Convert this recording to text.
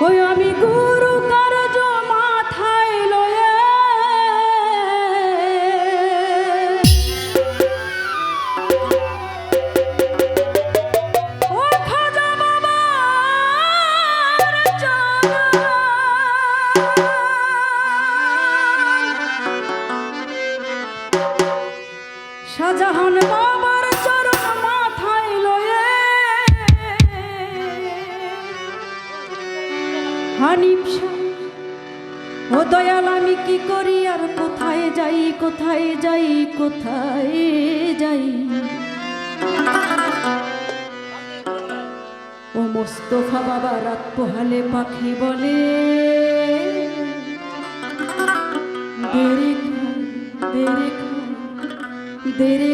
ওই আমি গুরু দয়াল, আমি কি করি? আর কোথায় যাই? কোথায় যাই? কোথায় যাই? ও মোস্তফা বাবা, রাত পোহালে পাখি বলে। দেরে খায় দেরে খায় দেরে